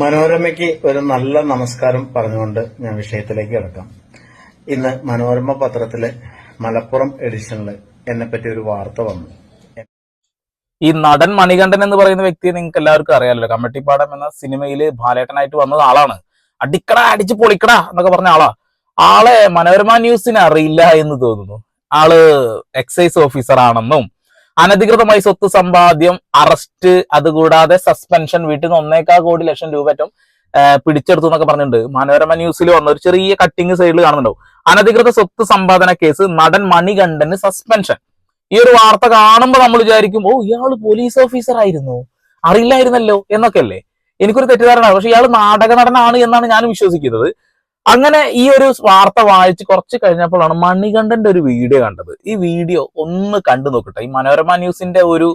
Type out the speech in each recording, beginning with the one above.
മനോരമയ്ക്ക് ഒരു നല്ല നമസ്കാരം പറഞ്ഞുകൊണ്ട് ഞാൻ വിഷയത്തിലേക്ക് കിടക്കാം. ഇന്ന് മനോരമ പത്രത്തിലെ മലപ്പുറം എഡിഷനിൽ എന്നെ പറ്റി ഒരു വാർത്ത വന്നു. ഈ നടൻ മണികണ്ഠൻ എന്ന് പറയുന്ന വ്യക്തിയെ നിങ്ങൾക്ക് എല്ലാവർക്കും അറിയാമല്ലോ കമ്മട്ടിപ്പാടം എന്ന സിനിമയിൽ ബാലേട്ടനായിട്ട് വന്നത് ആളാണ്. അടിക്കട അടിച്ച് പൊളിക്കടാ എന്നൊക്കെ പറഞ്ഞ ആളാ. ആളെ മനോരമ ന്യൂസിന് അറിയില്ല എന്ന് തോന്നുന്നു. ആൾ എക്സൈസ് ഓഫീസർ ആണെന്നും അനധികൃതമായി സ്വത്ത് സമ്പാദ്യം അറസ്റ്റ് അതുകൂടാതെ സസ്പെൻഷൻ വീട്ടിൽ നിന്ന് ഒന്നേക്കാൾ കോടി ലക്ഷം രൂപ ഏറ്റവും പിടിച്ചെടുത്തു എന്നൊക്കെ പറഞ്ഞിട്ടുണ്ട്. മനോരമ ന്യൂസിൽ വന്ന ഒരു ചെറിയ കട്ടിങ് സൈഡിൽ കാണുന്നുണ്ടാവും. അനധികൃത സ്വത്ത് സമ്പാദന കേസ് നടൻ മണികണ്ഠന് സസ്പെൻഷൻ ഈ ഒരു വാർത്ത കാണുമ്പോൾ നമ്മൾ വിചാരിക്കും ഓ ഇയാൾ പോലീസ് ഓഫീസർ ആയിരുന്നു. അറിയില്ലായിരുന്നല്ലോ എന്നൊക്കെ അല്ലേ? എനിക്കൊരു തെറ്റിദ്ധാരണ പക്ഷെ ഇയാൾ നാടക നടനാണ് എന്നാണ് ഞാൻ വിശ്വസിക്കുന്നത്. അങ്ങനെ ഈ ഒരു വാർത്ത വായിച്ച് കുറച്ച് കഴിഞ്ഞപ്പോഴാണ് മണികണ്ഠന്റെ ഒരു വീഡിയോ കണ്ടത്. ഈ വീഡിയോ ഒന്ന് കണ്ടു നോക്കട്ടെ. ഈ മനോരമ ന്യൂസിന്റെ ഒരു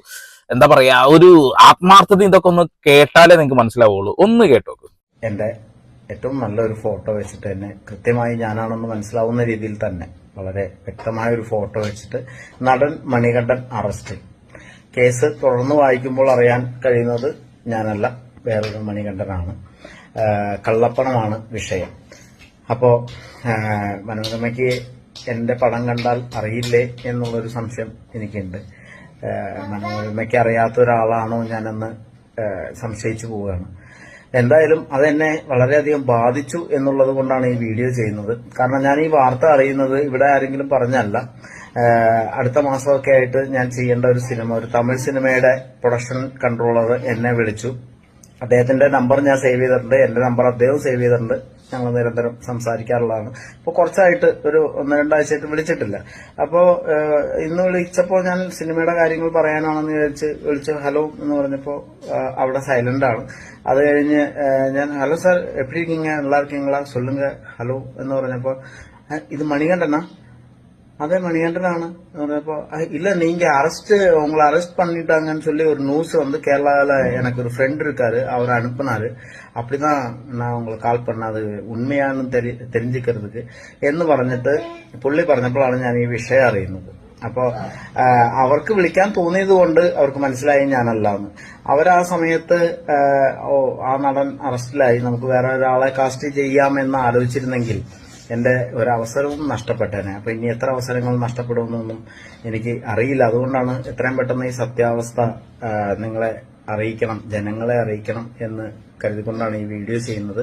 എന്താ പറയാ ഒരു ആത്മാർത്ഥത ഇതൊക്കെ ഒന്ന് കേട്ടാലേ നിങ്ങൾക്ക് മനസ്സിലാവുള്ളൂ. ഒന്ന് കേട്ടോക്ക് എന്റെ ഏറ്റവും നല്ലൊരു ഫോട്ടോ വെച്ചിട്ട് തന്നെ കൃത്യമായി ഞാനാണെന്ന് മനസ്സിലാവുന്ന രീതിയിൽ തന്നെ വളരെ വ്യക്തമായ ഒരു ഫോട്ടോ വെച്ചിട്ട് നടൻ മണികണ്ഠൻ അറസ്റ്റ് കേസ് തുടർന്ന് വായിക്കുമ്പോൾ അറിയാൻ കഴിയുന്നത് ഞാനല്ല വേറൊരു മണികണ്ഠനാണ്. കള്ളപ്പണമാണ് വിഷയം. അപ്പോ മനോരമയ്ക്ക് എന്റെ പടം കണ്ടാൽ അറിയില്ലേ എന്നുള്ളൊരു സംശയം എനിക്കുണ്ട്. മനോരമയ്ക്ക് അറിയാത്ത ഒരാളാണോ ഞാനെന്ന് സംശയിച്ചു പോവുകയാണ്. എന്തായാലും അതെന്നെ വളരെയധികം ബാധിച്ചു എന്നുള്ളത് കൊണ്ടാണ് ഈ വീഡിയോ ചെയ്യുന്നത്. കാരണം ഞാൻ ഈ വാർത്ത അറിയുന്നത് ഇവിടെ ആരെങ്കിലും പറഞ്ഞല്ല. അടുത്ത മാസമൊക്കെ ആയിട്ട് ഞാൻ ചെയ്യേണ്ട ഒരു സിനിമ ഒരു തമിഴ് സിനിമയുടെ പ്രൊഡക്ഷൻ കൺട്രോളർ എന്നെ വിളിച്ചു. അദ്ദേഹത്തിന്റെ നമ്പർ ഞാൻ സേവ് ചെയ്തിട്ടുണ്ട്. എന്റെ നമ്പർ അദ്ദേഹം സേവ് ചെയ്തിട്ടുണ്ട്. ഞങ്ങൾ നിരന്തരം സംസാരിക്കാറുള്ളതാണ്. അപ്പോൾ കുറച്ചായിട്ട് ഒരു ഒന്ന് രണ്ടാഴ്ചയായിട്ട് വിളിച്ചിട്ടില്ല. അപ്പോൾ ഇന്ന് വിളിച്ചപ്പോൾ ഞാൻ സിനിമയുടെ കാര്യങ്ങൾ പറയാനാണെന്ന് വിചാരിച്ച് വിളിച്ച് ഹലോ എന്ന് പറഞ്ഞപ്പോൾ അവിടെ സൈലന്റ് ആണ്. അത് കഴിഞ്ഞ് ഞാൻ ഹലോ സാർ എപ്പിടിക്കിങ്ങ എല്ലാവർക്കും നിങ്ങളാ സൊല്ലുങ്ക ഹലോ എന്ന് പറഞ്ഞപ്പോൾ ഇത് മണികണ്ഠനാ? അതെ மணிகண்டனான இப்போ இல்ல நீங்க அரெஸ்ட் உங்களை அரெஸ்ட் பண்ணிட்டாங்கன்னு சொல்லி ஒரு நியூஸ் வந்து கேரளால எனக்கு ஒரு ஃப்ரெண்ட் இருக்காரு அவர் அனுப்புனாரு அப்படிதான் நான் உங்களுக்கு കാൾ பண்ணാது ഉണ്മയാണെന്ന് തെരിഞ്ഞിക്കരുത് എന്ന് പറഞ്ഞിട്ട് പുള്ളി പറഞ്ഞപ്പോഴാണ് ഞാൻ ഈ വിഷയം അറിയുന്നത്. അപ്പോൾ അവർക്ക് വിളിക്കാൻ തോന്നിയത് കൊണ്ട് അവർക്ക് മനസ്സിലായി ഞാനല്ലാന്ന്. അവരാ സമയത്ത് ഓ ആ നടൻ അറസ്റ്റിലായി നമുക്ക് വേറെ ഒരാളെ കാസ്റ്റ് ചെയ്യാമെന്ന് ആലോചിച്ചിരുന്നെങ്കിൽ എന്റെ ഒരവസരവും നഷ്ടപ്പെട്ടേനെ. അപ്പൊ ഇനി എത്ര അവസരങ്ങൾ നഷ്ടപ്പെടുമെന്നൊന്നും എനിക്ക് അറിയില്ല. അതുകൊണ്ടാണ് എത്രയും പെട്ടെന്ന് ഈ സത്യാവസ്ഥ നിങ്ങളെ അറിയിക്കണം ജനങ്ങളെ അറിയിക്കണം എന്ന് കരുതിക്കൊണ്ടാണ് ഈ വീഡിയോ ചെയ്യുന്നത്.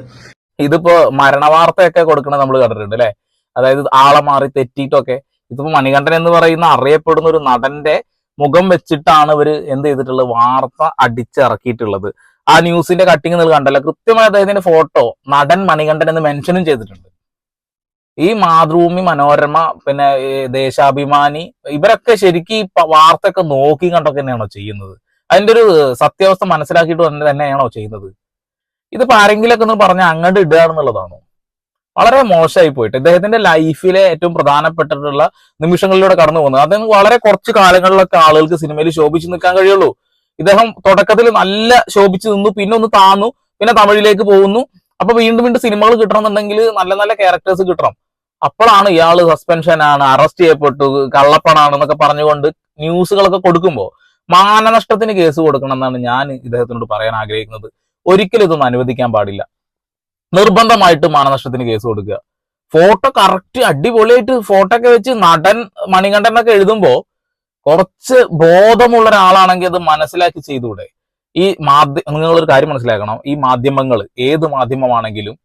ഇതിപ്പോ മരണവാർത്തയൊക്കെ കൊടുക്കണത് നമ്മൾ കണ്ടിട്ടുണ്ട് അല്ലെ? അതായത് ആളെ മാറി തെറ്റിയിട്ടൊക്കെ. ഇതിപ്പോ മണികണ്ഠൻ എന്ന് പറയുന്ന അറിയപ്പെടുന്ന ഒരു നടന്റെ മുഖം വെച്ചിട്ടാണ് ഇവർ എന്ത് ചെയ്തിട്ടുള്ളത്? വാർത്ത അടിച്ചിറക്കിയിട്ടുള്ളത്. ആ ന്യൂസിന്റെ കട്ടിങ് നിങ്ങൾ കണ്ടല്ലോ. കൃത്യമായി അദ്ദേഹത്തിന്റെ ഫോട്ടോ നടൻ മണികണ്ഠൻ എന്ന് മെൻഷനും ചെയ്തിട്ടുണ്ട്. ഈ മാതൃഭൂമി മനോരമ പിന്നെ ദേശാഭിമാനി ഇവരൊക്കെ ശരിക്കും ഈ വാർത്തയൊക്കെ നോക്കി കണ്ടൊക്കെ തന്നെയാണോ ചെയ്യുന്നത്? അതിന്റെ ഒരു സത്യാവസ്ഥ മനസ്സിലാക്കിയിട്ട് തന്നെ തന്നെയാണോ ചെയ്യുന്നത്? ഇതിപ്പോ ആരെങ്കിലൊക്കെ ഒന്ന് പറഞ്ഞാൽ അങ്ങോട്ട് ഇടുക എന്നുള്ളതാണോ? വളരെ മോശമായി പോയിട്ട്. ഇദ്ദേഹത്തിന്റെ ലൈഫിലെ ഏറ്റവും പ്രധാനപ്പെട്ടിട്ടുള്ള നിമിഷങ്ങളിലൂടെ കടന്നു പോകുന്നത്. അദ്ദേഹം വളരെ കുറച്ച് കാലങ്ങളിലൊക്കെ ആളുകൾക്ക് സിനിമയിൽ ശോഭിച്ചു നിൽക്കാൻ കഴിയുള്ളൂ. ഇദ്ദേഹം തുടക്കത്തിൽ നല്ല ശോഭിച്ചു നിന്നു പിന്നെ ഒന്ന് താന്നു പിന്നെ തമിഴിലേക്ക് പോകുന്നു അപ്പൊ വീണ്ടും വീണ്ടും സിനിമകൾ കിട്ടണമെന്നുണ്ടെങ്കിൽ നല്ല നല്ല ക്യാരക്ടേഴ്സ് കിട്ടണം. അപ്പോഴാണ് ഇയാൾ സസ്പെൻഷനാണ് അറസ്റ്റ് ചെയ്യപ്പെട്ടു കള്ളപ്പണാണ് എന്നൊക്കെ പറഞ്ഞുകൊണ്ട് ന്യൂസുകളൊക്കെ കൊടുക്കുമ്പോൾ മാനനഷ്ടത്തിന് കേസ് കൊടുക്കണം എന്നാണ് ഞാൻ ഇദ്ദേഹത്തിനോട് പറയാൻ ആഗ്രഹിക്കുന്നത്. ഒരിക്കലും ഇതൊന്നും അനുവദിക്കാൻ പാടില്ല. നിർബന്ധമായിട്ട് മാനനഷ്ടത്തിന് കേസ് കൊടുക്കുക. ഫോട്ടോ കറക്റ്റ് അടിപൊളിയായിട്ട് ഫോട്ടോ ഒക്കെ വെച്ച് നടൻ മണികണ്ഠനൊക്കെ എഴുതുമ്പോൾ കുറച്ച് ബോധമുള്ള ഒരാളാണെങ്കിൽ അത് മനസ്സിലാക്കി ചെയ്തുകൂടെ? ഈ മാധ്യ നിങ്ങളൊരു കാര്യം മനസ്സിലാക്കണം. ഈ മാധ്യമങ്ങൾ ഏത് മാധ്യമമാണെങ്കിലും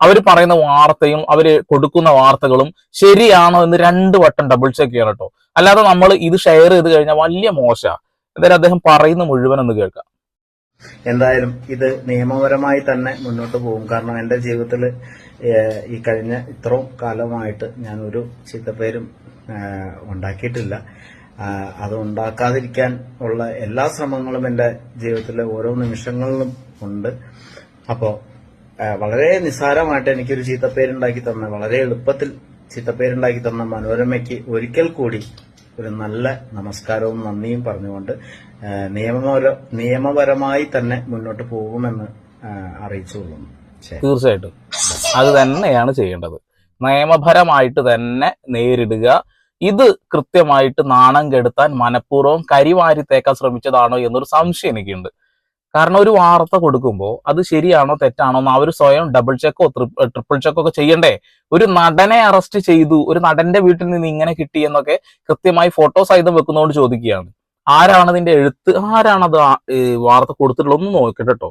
അവർ പറയുന്ന വാർത്തയും അവർ കൊടുക്കുന്ന വാർത്തകളും ശരിയാണോ എന്ന് രണ്ട് വട്ടം ഡബിൾ ചെക്ക് ചെയ്യണം കേട്ടോ അല്ലാതെ നമ്മൾ ഇത് ഷെയർ ചെയ്ത് കഴിഞ്ഞാൽ വലിയ മോശ. എന്തായാലും അദ്ദേഹം പറയുന്ന മുഴുവൻ ഒന്ന് കേൾക്കാം. എന്തായാലും ഇത് നിയമപരമായി തന്നെ മുന്നോട്ട് പോകും. കാരണം എന്റെ ജീവിതത്തിൽ ഈ കഴിഞ്ഞ ഇത്രയും കാലമായിട്ട് ഞാൻ ഒരു ചീത്തപ്പേരും ഉണ്ടാക്കിയിട്ടില്ല. അത് ഉണ്ടാക്കാതിരിക്കാൻ ഉള്ള എല്ലാ ശ്രമങ്ങളും എന്റെ ജീവിതത്തിലെ ഓരോ നിമിഷങ്ങളിലും ഉണ്ട്. അപ്പോ ഏഹ്, വളരെ നിസ്സാരമായിട്ട് എനിക്കൊരു ചീത്തപ്പേരുണ്ടാക്കി തന്ന വളരെ എളുപ്പത്തിൽ ചീത്തപ്പേരുണ്ടാക്കി തന്ന മനോരമയ്ക്ക് ഒരിക്കൽ കൂടി ഒരു നല്ല നമസ്കാരവും നന്ദിയും പറഞ്ഞുകൊണ്ട് നിയമപര നിയമപരമായി തന്നെ മുന്നോട്ട് പോകുമെന്ന് അറിയിച്ചുകൊള്ളുന്നു തീർച്ചയായിട്ടും. അത് തന്നെയാണ് ചെയ്യേണ്ടത്. നിയമപരമായിട്ട് തന്നെ നേരിടുക ഇത് കൃത്യമായിട്ട് നാണം കെടുത്താൻ മനഃപൂർവം കരിവാരി തേക്കാൻ ശ്രമിച്ചതാണോ എന്നൊരു സംശയം എനിക്കുണ്ട്. കാരണം ഒരു വാർത്ത കൊടുക്കുമ്പോൾ അത് ശരിയാണോ തെറ്റാണോ എന്ന് അവർ സ്വയം ഡബിൾ ചെക്കോ ട്രിപ്പിൾ ചെക്കോ ഒക്കെ ചെയ്യണ്ടേ? ഒരു നടനെ അറസ്റ്റ് ചെയ്തു ഒരു നടന്റെ വീട്ടിൽ നിന്ന് ഇങ്ങനെ കിട്ടി എന്നൊക്കെ കൃത്യമായി ഫോട്ടോ സഹിതം വെക്കുന്നതുകൊണ്ട് ചോദിക്കുകയാണ്. ആരാണ് ഇതിന്റെ എഴുത്ത്? ആരാണത് വാർത്ത കൊടുത്തിട്ടുള്ളത്? ഒന്ന് നോക്കട്ടെ കേട്ടോ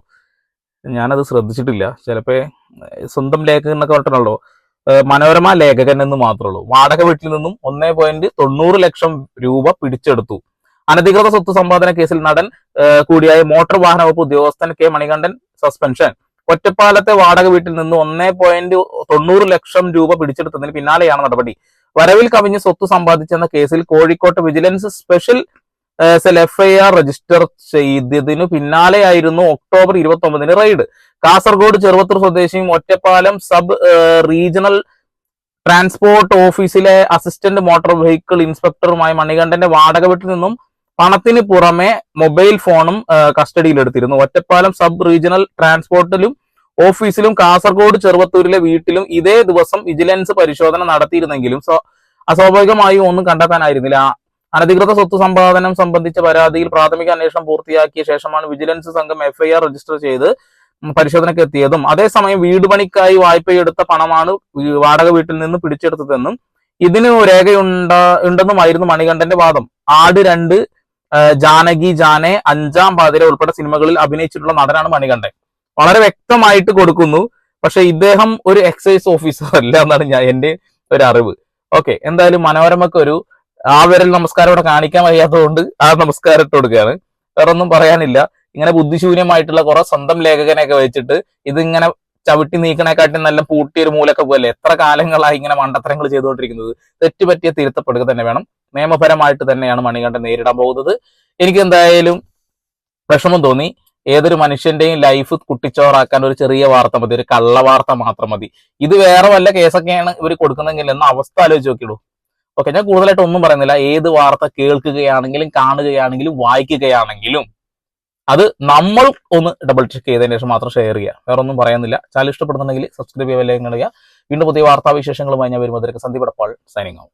ഞാനത് ശ്രദ്ധിച്ചിട്ടില്ല. ചിലപ്പോ സ്വന്തം ലേഖകനൊക്കെ പറഞ്ഞിട്ടുണ്ടല്ലോ. മനോരമ ലേഖകൻ എന്ന് മാത്രമേ ഉള്ളൂ വാടക വീട്ടിൽ നിന്നും ഒന്നേ പോയിന്റ് തൊണ്ണൂറ് ലക്ഷം രൂപ പിടിച്ചെടുത്തു. അനധികൃത സ്വത്ത് സമ്പാദന കേസിൽ നടൻ കൂടിയായ മോട്ടോർ വാഹന വകുപ്പ് ഉദ്യോഗസ്ഥൻ കെ മണികണ്ഠൻ സസ്പെൻഷൻ. ഒറ്റപ്പാലത്തെ വാടക വീട്ടിൽ നിന്ന് ഒന്നേ പോയിന്റ് തൊണ്ണൂറ് ലക്ഷം രൂപ പിടിച്ചെടുത്തതിന് പിന്നാലെയാണ് നടപടി. വരവിൽ കവിഞ്ഞ് സ്വത്ത് സമ്പാദിച്ചെന്ന കേസിൽ കോഴിക്കോട്ട് vigilance special F I R register ചെയ്തതിനു പിന്നാലെയായിരുന്നു ഒക്ടോബർ ഇരുപത്തി ഒമ്പതിന് റെയ്ഡ് കാസർഗോഡ് ചെറുവത്തൂർ സ്വദേശിയും ഒറ്റപ്പാലം സബ് റീജിയണൽ ട്രാൻസ്പോർട്ട് ഓഫീസിലെ അസിസ്റ്റന്റ് മോട്ടോർ വെഹിക്കിൾ ഇൻസ്പെക്ടറുമായി മണികണ്ഠന്റെ വാടക വീട്ടിൽ നിന്നും പണത്തിന് പുറമെ മൊബൈൽ ഫോണും കസ്റ്റഡിയിലെടുത്തിരുന്നു. ഒറ്റപ്പാലം സബ് റീജിയണൽ ട്രാൻസ്പോർട്ടിലും ഓഫീസിലും കാസർഗോഡ് ചെറുവത്തൂരിലെ വീട്ടിലും ഇതേ ദിവസം വിജിലൻസ് പരിശോധന നടത്തിയിരുന്നെങ്കിലും സ്വ- അസ്വാഭാവികമായും ഒന്നും കണ്ടെത്താനായിരുന്നില്ല. അനധികൃത സ്വത്ത് സമ്പാദനം സംബന്ധിച്ച പരാതിയിൽ പ്രാഥമിക അന്വേഷണം പൂർത്തിയാക്കിയ ശേഷമാണ് വിജിലൻസ് സംഘം എഫ്ഐആർ രജിസ്റ്റർ ചെയ്ത് പരിശോധനയ്ക്ക് എത്തിയതും. അതേസമയം വീട് പണിക്കായി വായ്പയെടുത്ത പണമാണ് വാടക വീട്ടിൽ നിന്ന് പിടിച്ചെടുത്തതെന്നും ഇതിന് രേഖയുണ്ട ഉണ്ടെന്നുമായിരുന്നു മണികണ്ഠന്റെ വാദം. ആട് രണ്ട് ജാനകി ജാനെ അഞ്ചാം പാതിര ഉൾപ്പെടെ സിനിമകളിൽ അഭിനയിച്ചിട്ടുള്ള നടനാണ് മണികണ്ഠൻ. വളരെ വ്യക്തമായിട്ട് കൊടുക്കുന്നു. പക്ഷെ ഇദ്ദേഹം ഒരു എക്സൈസ് ഓഫീസർ അല്ല എന്നാണ് ഞാൻ എന്റെ ഒരു അറിവ്. ഓക്കെ എന്തായാലും മനോരമക്ക് ഒരു ആ വിരൽ നമസ്കാരം ഇവിടെ കാണിക്കാൻ വയ്യാത്തതുകൊണ്ട് ആ നമസ്കാരം ഇട്ട് കൊടുക്കുകയാണ്. വേറെ ഒന്നും പറയാനില്ല. ഇങ്ങനെ ബുദ്ധിശൂന്യമായിട്ടുള്ള കുറെ സ്വന്തം ലേഖകനെയൊക്കെ വെച്ചിട്ട് ഇതിങ്ങനെ ചവിട്ടി നീക്കണേക്കാട്ടി നല്ല പൂട്ടിയൊരു മൂലൊക്കെ പോലെ എത്ര കാലങ്ങളായി ഇങ്ങനെ മണ്ടത്തരങ്ങൾ ചെയ്തുകൊണ്ടിരിക്കുന്നത്? തെറ്റുപറ്റിയ തിരുത്തപ്പെടുക തന്നെ വേണം. നിയമപരമായിട്ട് തന്നെയാണ് മണികണ്ഠൻ നേരിടാൻ പോകുന്നത്. എനിക്ക് എന്തായാലും വിഷമം തോന്നി. ഏതൊരു മനുഷ്യന്റെയും ലൈഫ് കുട്ടിച്ചോറാക്കാൻ ഒരു ചെറിയ വാർത്ത മതി. ഒരു കള്ള വാർത്ത മാത്രം മതി. ഇത് വേറെ വല്ല കേസൊക്കെയാണ് ഇവർ കൊടുക്കുന്നതെങ്കിൽ എന്ന അവസ്ഥ ആലോചിച്ച് നോക്കിയിടൂ. ഓക്കെ ഞാൻ കൂടുതലായിട്ട് ഒന്നും പറയുന്നില്ല. ഏത് വാർത്ത കേൾക്കുകയാണെങ്കിലും കാണുകയാണെങ്കിലും വായിക്കുകയാണെങ്കിലും അത് നമ്മൾ ഒന്ന് ഡബിൾ ചെക്ക് ചെയ്തതിന് ശേഷം മാത്രം ഷെയർ ചെയ്യുക. വേറെ ഒന്നും പറയുന്നില്ല ചാനൽ ഇഷ്ടപ്പെടുന്നുണ്ടെങ്കിൽ സബ്സ്ക്രൈബ് ചെയ്യുക വീണ്ടും പുതിയ വാർത്താവിശേഷങ്ങളുമായി ഞാൻ വരുമ്പോൾ സന്ദീപ് സൈനിങ് ആവും